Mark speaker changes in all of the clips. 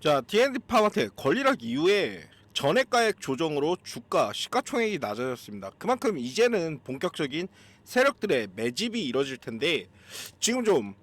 Speaker 1: 자, D&D 파마텍 권리락 이후에 전액 가액 조정으로 주가 시가총액이 낮아졌습니다. 그만큼 이제는 본격적인 세력들의 매집이 이뤄질 텐데 지금 좀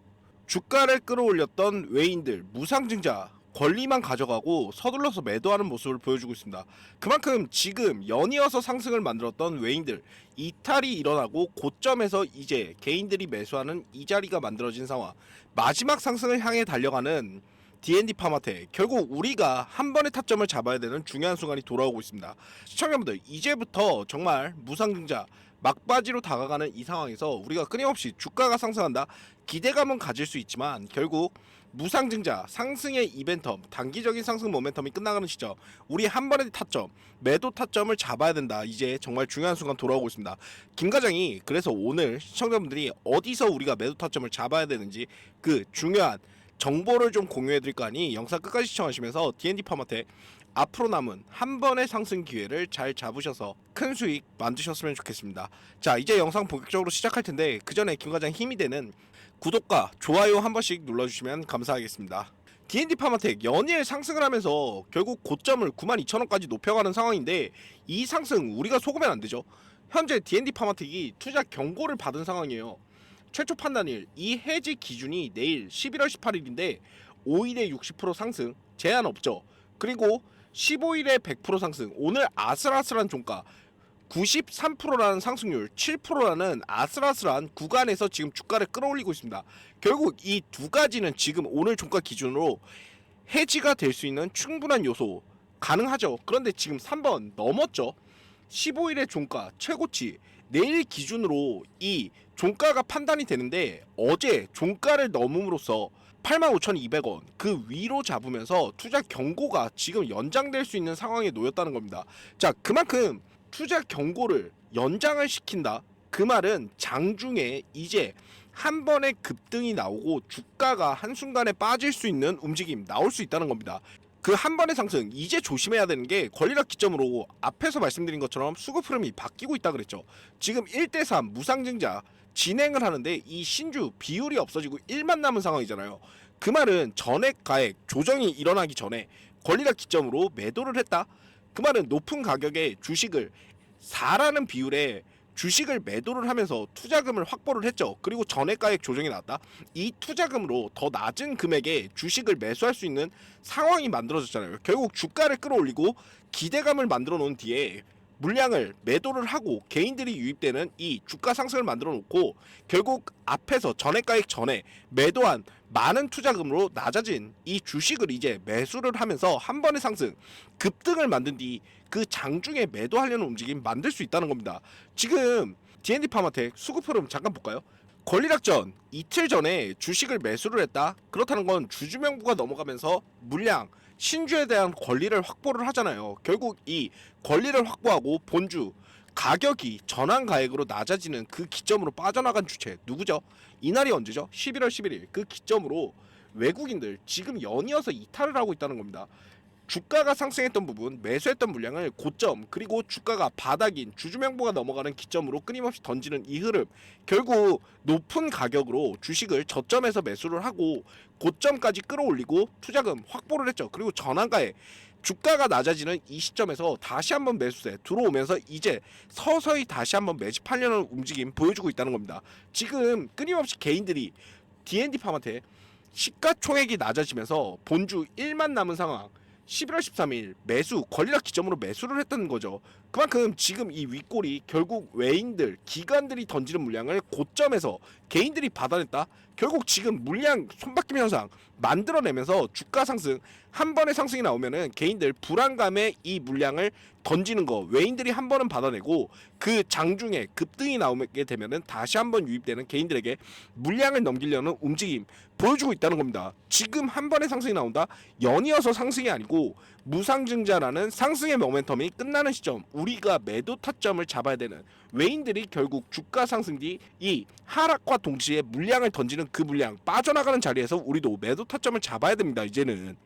Speaker 1: 주가를 끌어올렸던 외인들 무상증자 권리만 가져가고 서둘러서 매도하는 모습을 보여주고 있습니다. 그만큼 지금 연이어서 상승을 만들었던 외인들 이탈이 일어나고 고점에서 이제 개인들이 매수하는 이 자리가 만들어진 상황 마지막 상승을 향해 달려가는 D&D 파마텍 결국 우리가 한 번의 타점을 잡아야 되는 중요한 순간이 돌아오고 있습니다. 시청자분들 이제부터 정말 무상증자 막바지로 다가가는 이 상황에서 우리가 끊임없이 주가가 상승한다 기대감은 가질 수 있지만 결국 무상증자 상승의 이벤텀 단기적인 상승 모멘텀이 끝나가는 시점 우리 한 번의 타점 매도 타점을 잡아야 된다 이제 정말 중요한 순간 돌아오고 있습니다 김 과장이 그래서 오늘 시청자분들이 어디서 우리가 매도 타점을 잡아야 되는지 그 중요한 정보를 좀 공유해 드릴 거 아니 영상 끝까지 시청하시면서 D&D 파마텍 앞으로 남은 한 번의 상승 기회를 잘 잡으셔서 큰 수익 만드셨으면 좋겠습니다. 자, 이제 영상 본격적으로 시작할 텐데 그 전에 김 과장 힘이 되는 구독과 좋아요 한 번씩 눌러주시면 감사하겠습니다. D&D 파마텍 연일 상승을 하면서 결국 고점을 92,000원까지 높여가는 상황인데 이 상승 우리가 속으면 안 되죠. 현재 D&D 파마텍이 투자 경고를 받은 상황이에요. 최초 판단일 이 해지 기준이 내일 11월 18일인데 5일에 60% 상승 제한 없죠. 그리고 15일에 100% 상승 오늘 아슬아슬한 종가 93%라는 상승률 7%라는 아슬아슬한 구간에서 지금 주가를 끌어올리고 있습니다. 결국 이 두 가지는 지금 오늘 종가 기준으로 해지가 될 수 있는 충분한 요소 가능하죠. 그런데 지금 3번 넘었죠. 15일의 종가 최고치 내일 기준으로 이 종가가 판단이 되는데 어제 종가를 넘음으로써 85,200원 그 위로 잡으면서 투자 경고가 지금 연장될 수 있는 상황에 놓였다는 겁니다. 자, 그만큼 투자 경고를 연장을 시킨다. 그 말은 장중에 이제 한 번의 급등이 나오고 주가가 한순간에 빠질 수 있는 움직임 나올 수 있다는 겁니다. 그 한 번의 상승 이제 조심해야 되는 게 권리락 기점으로 앞에서 말씀드린 것처럼 수급 흐름이 바뀌고 있다 그랬죠. 지금 1대3 무상증자 진행을 하는데 이 신주 비율이 없어지고 1만 남은 상황이잖아요. 그 말은 전액 가액 조정이 일어나기 전에 권리락 기점으로 매도를 했다. 그 말은 높은 가격에 주식을 4라는 비율에 주식을 매도를 하면서 투자금을 확보를 했죠. 그리고 전액가액 조정이 나왔다. 이 투자금으로 더 낮은 금액에 주식을 매수할 수 있는 상황이 만들어졌잖아요. 결국 주가를 끌어올리고 기대감을 만들어 놓은 뒤에 물량을 매도를 하고 개인들이 유입되는 이 주가 상승을 만들어 놓고 결국 앞에서 전액가액 전에 매도한 많은 투자금으로 낮아진 이 주식을 이제 매수를 하면서 한 번의 상승 급등을 만든 뒤 그 장중에 매도하려는 움직임 만들 수 있다는 겁니다. 지금 D&D 파마텍 수급 흐름 잠깐 볼까요? 권리락전 이틀 전에 주식을 매수를 했다. 그렇다는 건 주주명부가 넘어가면서 물량 신주에 대한 권리를 확보를 하잖아요. 결국 이 권리를 확보하고 본주 가격이 전환 가액으로 낮아지는 그 기점으로 빠져나간 주체 누구죠? 이날이 언제죠? 11월 11일 그 기점으로 외국인들 지금 연이어서 이탈을 하고 있다는 겁니다. 주가가 상승했던 부분, 매수했던 물량을 고점, 그리고 주가가 바닥인 주주명부가 넘어가는 기점으로 끊임없이 던지는 이 흐름. 결국 높은 가격으로 주식을 저점에서 매수를 하고 고점까지 끌어올리고 투자금 확보를 했죠. 그리고 전환가에 주가가 낮아지는 이 시점에서 다시 한번 매수세 들어오면서 이제 서서히 다시 한번 매집하려는 움직임 보여주고 있다는 겁니다. 지금 끊임없이 개인들이 D&D 파마테 시가총액이 낮아지면서 본주 1만 남은 상황 11월 13일 매수 권리락 기점으로 매수를 했다는 거죠. 그만큼 지금 이 윗골이 결국 외인들 기관들이 던지는 물량을 고점에서 개인들이 받아냈다. 결국 지금 물량 손바뀜 현상 만들어내면서 주가 상승 한 번의 상승이 나오면은 개인들 불안감에 이 물량을 던지는 거 외인들이 한 번은 받아내고 그 장중에 급등이 나오게 되면은 다시 한 번 유입되는 개인들에게 물량을 넘기려는 움직임 보여주고 있다는 겁니다. 지금 한 번의 상승이 나온다. 연이어서 상승이 아니고 무상증자라는 상승의 모멘텀이 끝나는 시점 우리가 매도 타점을 잡아야 되는 외인들이 결국 주가 상승 뒤 이 하락과 동시에 물량을 던지는 그 물량 빠져나가는 자리에서 우리도 매도 타점을 잡아야 됩니다. 이제는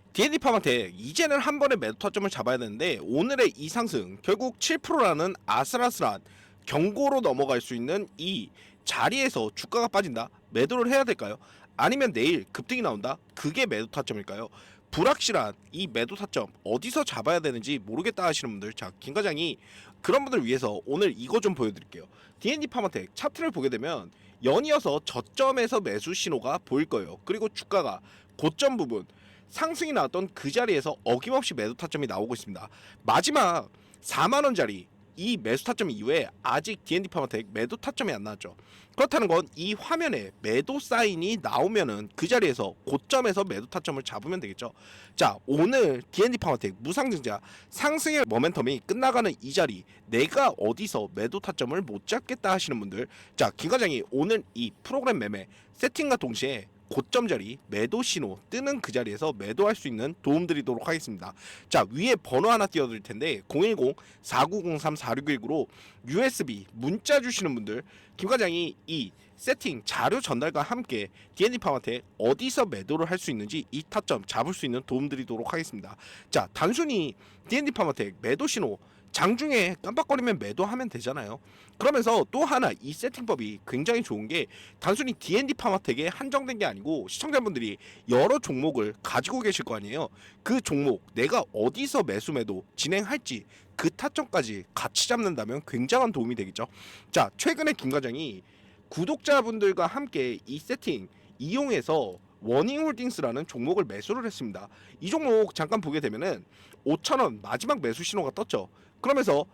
Speaker 1: 파마텍 이제는 한 번에 매도 타점을 잡아야 되는데 오늘의 이 상승 결국 7%라는 아슬아슬한 경고로 넘어갈 수 있는 이 자리에서 주가가 빠진다 매도를 해야 될까요? 아니면 내일 급등이 나온다 그게 매도 타점일까요? 불확실한 이 매도 타점 어디서 잡아야 되는지 모르겠다 하시는 분들 자 김과장이 그런 분들 위해서 오늘 이거 좀 보여드릴게요. D&D 파마텍 차트를 보게 되면 연이어서 저점에서 매수 신호가 보일 거예요. 그리고 주가가 고점 부분 상승이 나왔던 그 자리에서 어김없이 매도 타점이 나오고 있습니다. 마지막 4만 원짜리 이 매수 타점 이후에 아직 D&D 파마텍 매도 타점이 안 나왔죠 그렇다는 건 이 화면에 매도 사인이 나오면은 그 자리에서 고점에서 매도 타점을 잡으면 되겠죠. 자, 오늘 D&D 파마텍 무상증자 상승의 모멘텀이 끝나가는 이 자리 내가 어디서 매도 타점을 못 잡겠다 하시는 분들 자, 김 과장이 오늘 이 프로그램 매매 세팅과 동시에 고점 자리 매도 신호 뜨는 그 자리에서 매도할 수 있는 도움 드리도록 하겠습니다. 자 위에 번호 하나 띄워드릴 텐데 010-4903-4619로 USB 문자 주시는 분들 김 과장이 이 세팅 자료 전달과 함께 D&D 파마텍 어디서 매도를 할 수 있는지 이 타점 잡을 수 있는 도움 드리도록 하겠습니다. 자 단순히 D&D 파마텍 매도 신호 장중에 깜빡거리면 매도하면 되잖아요. 그러면서 또 하나 이 세팅법이 굉장히 좋은 게 단순히 D&D 파마텍에 한정된 게 아니고 시청자분들이 여러 종목을 가지고 계실 거 아니에요. 그 종목 내가 어디서 매수 매도 진행할지 그 타점까지 같이 잡는다면 굉장한 도움이 되겠죠. 자, 최근에 김 과장이 구독자분들과 함께 이 세팅 이용해서 워닝홀딩스라는 종목을 매수를 했습니다. 이 종목 잠깐 보게 되면은 5천원 마지막 매수 신호가 떴죠. 그러면서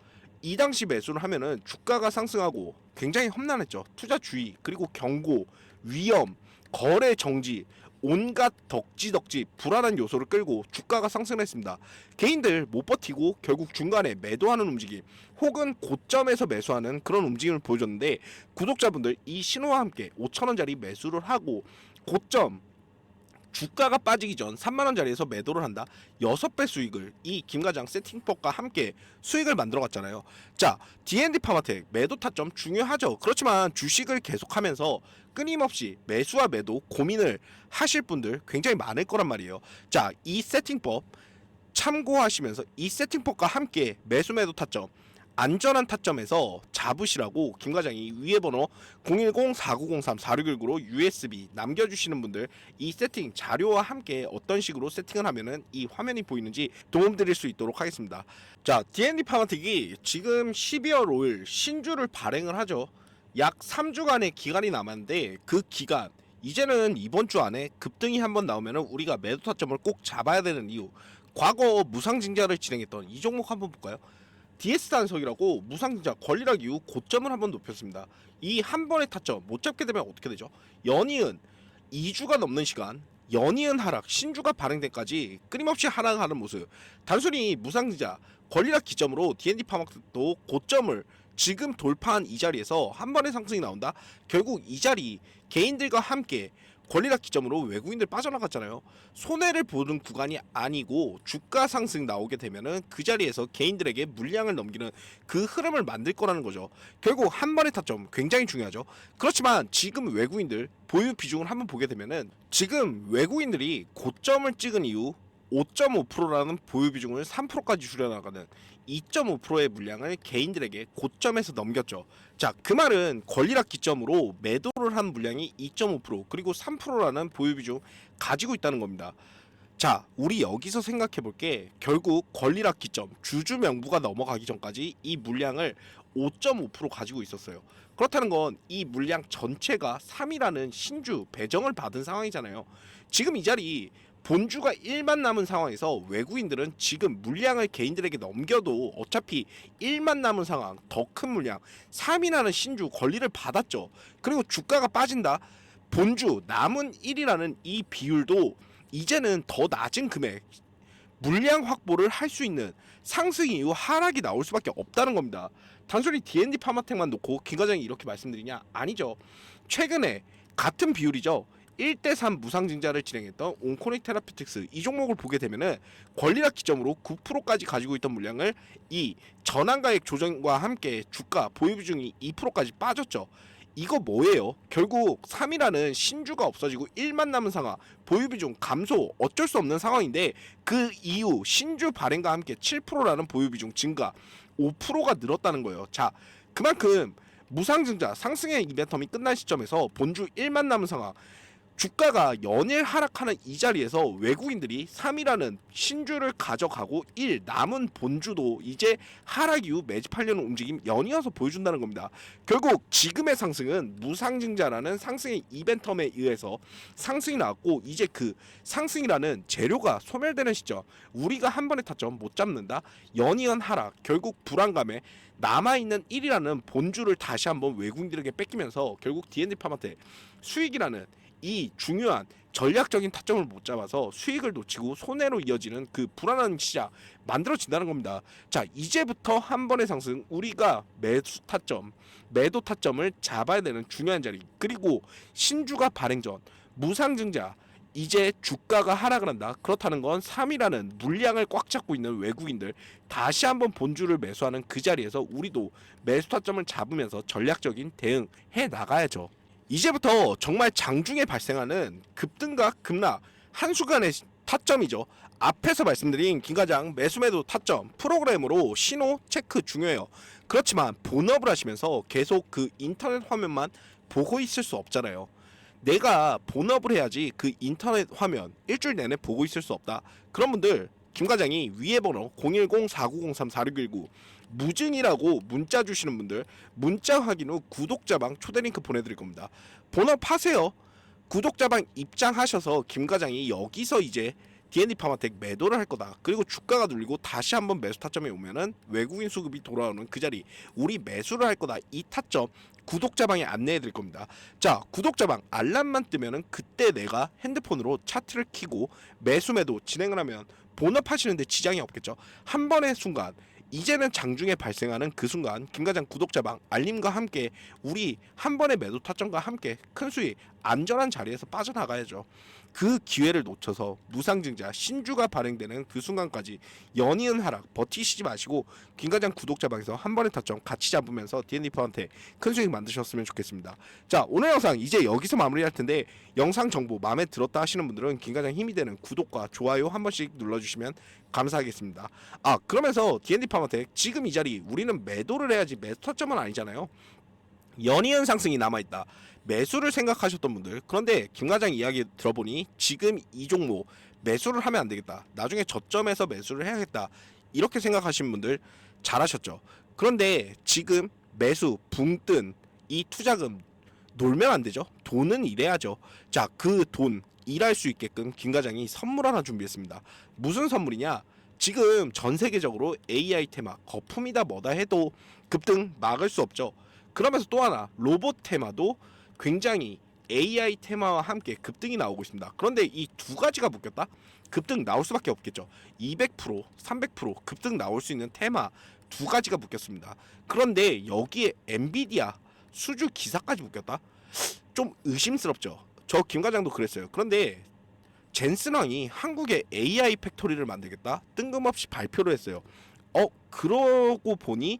Speaker 1: 이 당시 매수를 하면은 주가가 상승하고 굉장히 험난했죠. 투자 주의 그리고 경고, 위험, 거래 정지 온갖 덕지덕지 불안한 요소를 끌고 주가가 상승했습니다. 개인들 못 버티고 결국 중간에 매도하는 움직임 혹은 고점에서 매수하는 그런 움직임을 보여줬는데 구독자분들 이 신호와 함께 5천원짜리 매수를 하고 고점 주가가 빠지기 전 3만 원짜리에서 매도를 한다. 6배 수익을 이 김과장 세팅법과 함께 수익을 만들어 갔잖아요. 자, D&D 파마텍 매도 타점 중요하죠. 그렇지만 주식을 계속하면서 끊임없이 매수와 매도 고민을 하실 분들 굉장히 많을 거란 말이에요. 자, 이 세팅법 참고하시면서 이 세팅법과 함께 매수 매도 타점 안전한 타점에서 잡으시라고 김 과장이 위에 번호 010-4903-4619로 USB 남겨주시는 분들 이 세팅 자료와 함께 어떤 식으로 세팅을 하면은 이 화면이 보이는지 도움 드릴 수 있도록 하겠습니다. 자, D&D 파마틱이 지금 12월 5일 신주를 발행을 하죠. 약 3주간의 기간이 남았는데 그 기간 이제는 이번 주 안에 급등이 한번 나오면은 우리가 매도 타점을 꼭 잡아야 되는 이유. 과거 무상증자를 진행했던 이 종목 한번 볼까요? DS 단석이라고 무상증자 권리락 이후 고점을 한번 높였습니다. 이 한 번의 타점 못 잡게 되면 어떻게 되죠? 연이은 2주가 넘는 시간 연이은 하락 신주가 발행된 까지 끊임없이 하락하는 모습 단순히 무상증자 권리락 기점으로 D&D 파마크도 고점을 지금 돌파한 이 자리에서 한 번의 상승이 나온다 결국 이 자리 개인들과 함께 권리락 기점으로 외국인들 빠져나갔잖아요. 손해를 보는 구간이 아니고 주가 상승 나오게 되면은 그 자리에서 개인들에게 물량을 넘기는 그 흐름을 만들 거라는 거죠. 결국 한 번의 타점 굉장히 중요하죠. 그렇지만 지금 외국인들 보유 비중을 한번 보게 되면은 지금 외국인들이 고점을 찍은 이후 5.5%라는 보유 비중을 3%까지 줄여나가는 2.5%의 물량을 개인들에게 고점에서 넘겼죠. 자, 그 말은 권리락 기점으로 매도를 한 물량이 2.5% 그리고 3%라는 보유 비중 가지고 있다는 겁니다. 자, 우리 여기서 생각해 볼 게 결국 권리락 기점 주주 명부가 넘어가기 전까지 이 물량을 5.5% 가지고 있었어요. 그렇다는 건 이 물량 전체가 3이라는 신주 배정을 받은 상황이잖아요. 지금 이 자리 본주가 1만 남은 상황에서 외국인들은 지금 물량을 개인들에게 넘겨도 어차피 1만 남은 상황 더 큰 물량 3이라는 신주 권리를 받았죠. 그리고 주가가 빠진다. 본주 남은 1이라는 이 비율도 이제는 더 낮은 금액 물량 확보를 할 수 있는 상승 이후 하락이 나올 수밖에 없다는 겁니다. 단순히 D&D 파마텍만 놓고 김 과장이 이렇게 말씀드리냐? 아니죠. 최근에 같은 비율이죠. 1대3 무상증자를 진행했던 온코닉 테라피틱스 이 종목을 보게 되면은 권리락 기점으로 9%까지 가지고 있던 물량을 이 전환가액 조정과 함께 주가 보유 비중이 2%까지 빠졌죠. 이거 뭐예요? 결국 3이라는 신주가 없어지고 1만 남은 상황, 보유 비중 감소 어쩔 수 없는 상황인데 그 이후 신주 발행과 함께 7%라는 보유 비중 증가, 5%가 늘었다는 거예요. 자, 그만큼 무상증자 상승의 이벤텀이 끝난 시점에서 본주 1만 남은 상황 주가가 연일 하락하는 이 자리에서 외국인들이 3이라는 신주를 가져가고 1 남은 본주도 이제 하락 이후 매집하려는 움직임 연이어서 보여준다는 겁니다. 결국 지금의 상승은 무상증자라는 상승의 이벤텀에 의해서 상승이 나왔고 이제 그 상승이라는 재료가 소멸되는 시점 우리가 한 번에 타점 못 잡는다 연이은 하락 결국 불안감에 남아있는 1이라는 본주를 다시 한번 외국인들에게 뺏기면서 결국 D&D 팜한테 수익이라는 이 중요한 전략적인 타점을 못 잡아서 수익을 놓치고 손해로 이어지는 그 불안한 시작 만들어진다는 겁니다. 자 이제부터 한 번의 상승 우리가 매수 타점 매도 타점을 잡아야 되는 중요한 자리 그리고 신주가 발행 전 무상증자 이제 주가가 하락을 한다. 그렇다는 건 3이라는 물량을 꽉 잡고 있는 외국인들 다시 한번 본주를 매수하는 그 자리에서 우리도 매수 타점을 잡으면서 전략적인 대응해 나가야죠. 이제부터 정말 장중에 발생하는 급등과 급락 한순간의 타점이죠. 앞에서 말씀드린 김과장 매수매도 타점 프로그램으로 신호 체크 중요해요. 그렇지만 본업을 하시면서 계속 그 인터넷 화면만 보고 있을 수 없잖아요. 내가 본업을 해야지 그 인터넷 화면 일주일 내내 보고 있을 수 없다. 그런 분들 김 과장이 위에 번호 010-4903-4619 무증이라고 문자 주시는 분들 문자 확인 후 구독자방 초대 링크 보내드릴 겁니다. 본업 하세요. 구독자방 입장하셔서 김 과장이 여기서 이제 D&D 파마텍 매도를 할 거다. 그리고 주가가 눌리고 다시 한번 매수 타점에 오면은 외국인 수급이 돌아오는 그 자리 우리 매수를 할 거다. 이 타점 구독자방에 안내해 드릴 겁니다. 자, 구독자방 알람만 뜨면은 그때 내가 핸드폰으로 차트를 키고 매수 매도 진행을 하면 본업 하시는데 지장이 없겠죠. 한 번의 순간 이제는 장중에 발생하는 그 순간 김과장 구독자방 알림과 함께 우리 한 번의 매도 타점과 함께 큰 수익 안전한 자리에서 빠져나가야죠. 그 기회를 놓쳐서 무상증자 신주가 발행되는 그 순간까지 연이은 하락 버티시지 마시고 김과장 구독자 방에서 한 번의 타점 같이 잡으면서 D&D퍼한테 큰 수익 만드셨으면 좋겠습니다. 자 오늘 영상 이제 여기서 마무리할 텐데 영상 정보 마음에 들었다 하시는 분들은 김과장 힘이 되는 구독과 좋아요 한 번씩 눌러주시면 감사하겠습니다. 아 그러면서 파마텍 지금 이 자리 우리는 매도를 해야지 매수 타점은 아니잖아요. 연이은 상승이 남아있다. 매수를 생각하셨던 분들 그런데 김 과장 이야기 들어보니 지금 이 종목 매수를 하면 안 되겠다. 나중에 저점에서 매수를 해야겠다. 이렇게 생각하신 분들 잘하셨죠. 그런데 지금 매수 붕 뜬 이 투자금 놀면 안 되죠. 돈은 일해야죠. 자, 그 돈 일할 수 있게끔 김 과장이 선물 하나 준비했습니다. 무슨 선물이냐? 지금 전 세계적으로 AI 테마 거품이다 뭐다 해도 급등 막을 수 없죠. 그러면서 또 하나 로봇 테마도 굉장히 AI 테마와 함께 급등이 나오고 있습니다. 그런데 이 두 가지가 묶였다? 급등 나올 수밖에 없겠죠. 200%, 300% 급등 나올 수 있는 테마 두 가지가 묶였습니다. 그런데 여기에 엔비디아 수주 기사까지 묶였다? 좀 의심스럽죠. 저 김 과장도 그랬어요. 그런데 젠슨왕이 한국에 AI 팩토리를 만들겠다 뜬금없이 발표를 했어요. 어 그러고 보니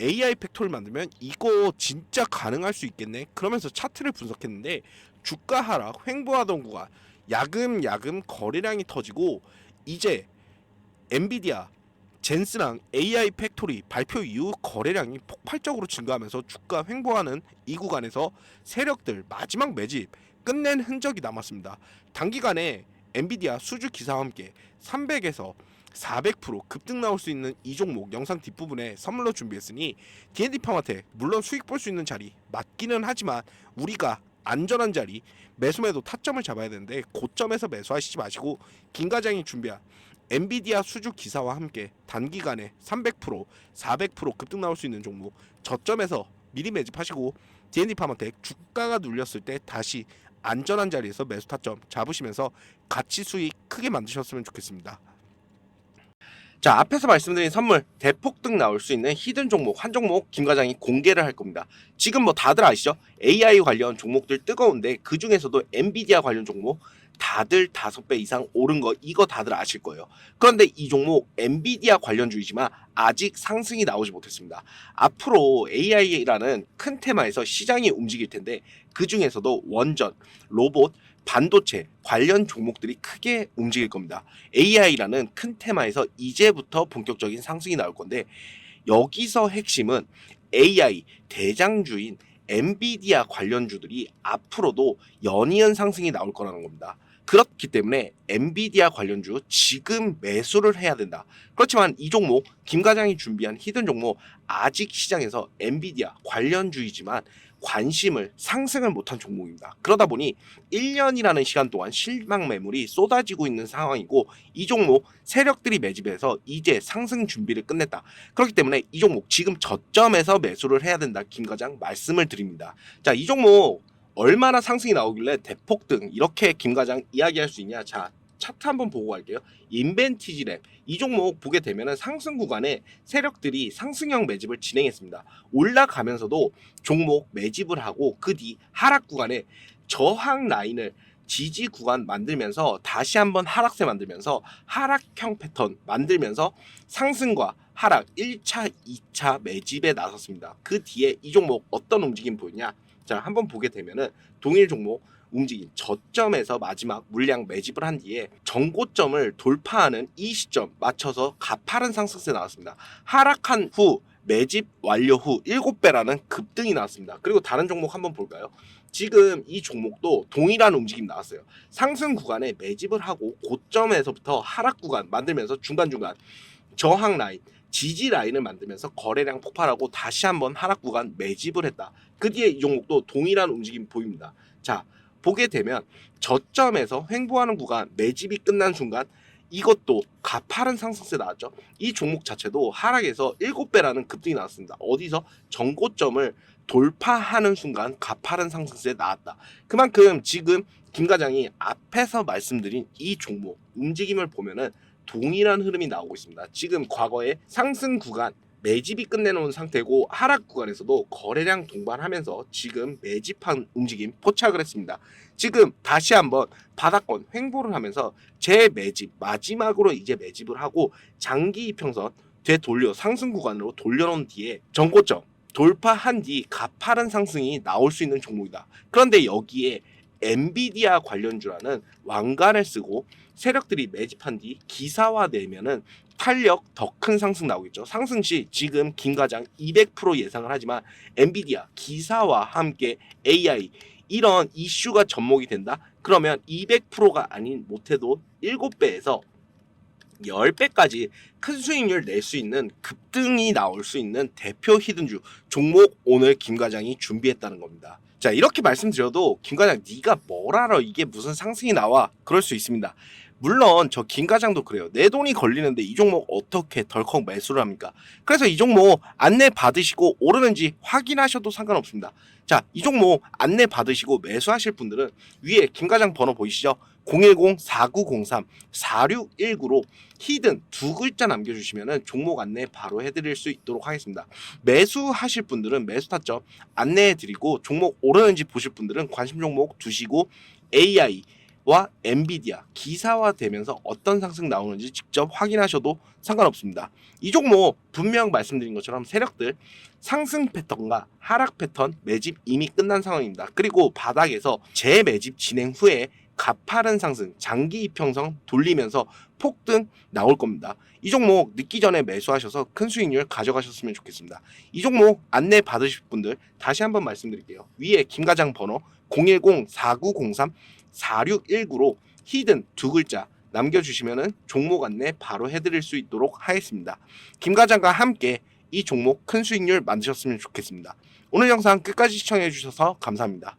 Speaker 1: AI 팩토리 만들면 이거 진짜 가능할 수 있겠네. 그러면서 차트를 분석했는데 주가 하락 횡보하던 구간 야금야금 거래량이 터지고 이제 엔비디아 젠스랑 AI 팩토리 발표 이후 거래량이 폭발적으로 증가하면서 주가 횡보하는 이 구간에서 세력들 마지막 매집 끝낸 흔적이 남았습니다. 단기간에 엔비디아 수주 기사와 함께 300에서 400% 급등 나올 수 있는 이 종목 영상 뒷부분에 선물로 준비했으니 D&D 파마텍 물론 수익 볼 수 있는 자리 맞기는 하지만 우리가 안전한 자리 매수매도 타점을 잡아야 되는데 고점에서 매수하시지 마시고 김 과장이 준비한 엔비디아 수주 기사와 함께 단기간에 300% 400% 급등 나올 수 있는 종목 저점에서 미리 매집하시고 D&D 파마텍 주가가 눌렸을 때 다시 안전한 자리에서 매수 타점 잡으시면서 가치 수익 크게 만드셨으면 좋겠습니다. 자 앞에서 말씀드린 선물 대폭등 나올 수 있는 히든 종목 한 종목 김 과장이 공개를 할 겁니다. 지금 뭐 다들 아시죠? AI 관련 종목들 뜨거운데 그 중에서도 엔비디아 관련 종목 다들 다섯 배 이상 오른 거 이거 다들 아실 거예요. 그런데 이 종목 엔비디아 관련주이지만 아직 상승이 나오지 못했습니다. 앞으로 AI라는 큰 테마에서 시장이 움직일 텐데 그 중에서도 원전, 로봇, 반도체 관련 종목들이 크게 움직일 겁니다. AI라는 큰 테마에서 이제부터 본격적인 상승이 나올 건데 여기서 핵심은 AI 대장주인 엔비디아 관련주들이 앞으로도 연이은 상승이 나올 거라는 겁니다. 그렇기 때문에 엔비디아 관련주 지금 매수를 해야 된다. 그렇지만 이 종목 김 과장이 준비한 히든 종목 아직 시장에서 엔비디아 관련주이지만 관심을 상승을 못한 종목입니다. 그러다 보니 1년이라는 시간 동안 실망 매물이 쏟아지고 있는 상황이고 이 종목 세력들이 매집해서 이제 상승 준비를 끝냈다. 그렇기 때문에 이 종목 지금 저점에서 매수를 해야 된다. 김 과장 말씀을 드립니다. 자, 이 종목 얼마나 상승이 나오길래 대폭등 이렇게 김 과장 이야기할 수 있냐? 자, 차트 한번 보고 갈게요. 인벤티지 랩 이 종목 보게 되면은 상승 구간에 세력들이 상승형 매집을 진행했습니다. 올라가면서도 종목 매집을 하고 그 뒤 하락 구간에 저항 라인을 지지 구간 만들면서 다시 한번 하락세 만들면서 하락형 패턴 만들면서 상승과 하락 1차, 2차 매집에 나섰습니다. 그 뒤에 이 종목 어떤 움직임 보이냐? 자, 한번 보게 되면은 동일 종목 움직임 저점에서 마지막 물량 매집을 한 뒤에 정고점을 돌파하는 이 시점 맞춰서 가파른 상승세 나왔습니다. 하락한 후 매집 완료 후 7배라는 급등이 나왔습니다. 그리고 다른 종목 한번 볼까요? 지금 이 종목도 동일한 움직임 나왔어요. 상승 구간에 매집을 하고 고점에서부터 하락 구간 만들면서 중간중간 저항 라인, 지지 라인을 만들면서 거래량 폭발하고 다시 한번 하락 구간 매집을 했다. 그 뒤에 이 종목도 동일한 움직임 보입니다. 자, 보게 되면 저점에서 횡보하는 구간 매집이 끝난 순간 이것도 가파른 상승세 나왔죠. 이 종목 자체도 하락에서 7배라는 급등이 나왔습니다. 어디서 정고점을 돌파하는 순간 가파른 상승세 나왔다. 그만큼 지금 김 과장이 앞에서 말씀드린 이 종목 움직임을 보면은 동일한 흐름이 나오고 있습니다. 지금 과거에 상승 구간 매집이 끝내놓은 상태고 하락 구간에서도 거래량 동반하면서 지금 매집한 움직임 포착을 했습니다. 지금 다시 한번 바닥권 횡보를 하면서 재매집 마지막으로 이제 매집을 하고 장기 이평선 되돌려 상승 구간으로 돌려놓은 뒤에 정고점 돌파한 뒤 가파른 상승이 나올 수 있는 종목이다. 그런데 여기에 엔비디아 관련주라는 왕관을 쓰고 세력들이 매집한 뒤 기사화되면은 탄력 더 큰 상승 나오겠죠. 상승 시 지금 김 과장 200% 예상을 하지만 엔비디아 기사와 함께 AI 이런 이슈가 접목이 된다. 그러면 200%가 아닌 못해도 7배에서 10배까지 큰 수익률 낼 수 있는 급등이 나올 수 있는 대표 히든주 종목 오늘 김 과장이 준비했다는 겁니다. 자 이렇게 말씀드려도 김 과장 네가 뭘 알아 이게 무슨 상승이 나와 그럴 수 있습니다. 물론 저 김 과장도 그래요. 내 돈이 걸리는데 이 종목 어떻게 덜컥 매수를 합니까? 그래서 이 종목 안내 받으시고 오르는지 확인하셔도 상관없습니다. 자, 이 종목 안내 받으시고 매수하실 분들은 위에 김 과장 번호 보이시죠? 010-4903-4619로 히든 두 글자 남겨주시면 종목 안내 바로 해드릴 수 있도록 하겠습니다. 매수하실 분들은 매수 타점 안내해드리고 종목 오르는지 보실 분들은 관심 종목 두시고 AI 와 엔비디아 기사화 되면서 어떤 상승 나오는지 직접 확인하셔도 상관없습니다. 이 종목 분명 말씀드린 것처럼 세력들 상승 패턴과 하락 패턴 매집 이미 끝난 상황입니다. 그리고 바닥에서 재매집 진행 후에 가파른 상승, 장기 이평선 돌리면서 폭등 나올 겁니다. 이 종목 늦기 전에 매수하셔서 큰 수익률 가져가셨으면 좋겠습니다. 이 종목 안내 받으실 분들 다시 한번 말씀드릴게요. 위에 김과장 번호 010-4903 4619로 히든 두 글자 남겨주시면은 종목 안내 바로 해드릴 수 있도록 하겠습니다. 김 과장과 함께 이 종목 큰 수익률 만드셨으면 좋겠습니다. 오늘 영상 끝까지 시청해 주셔서 감사합니다.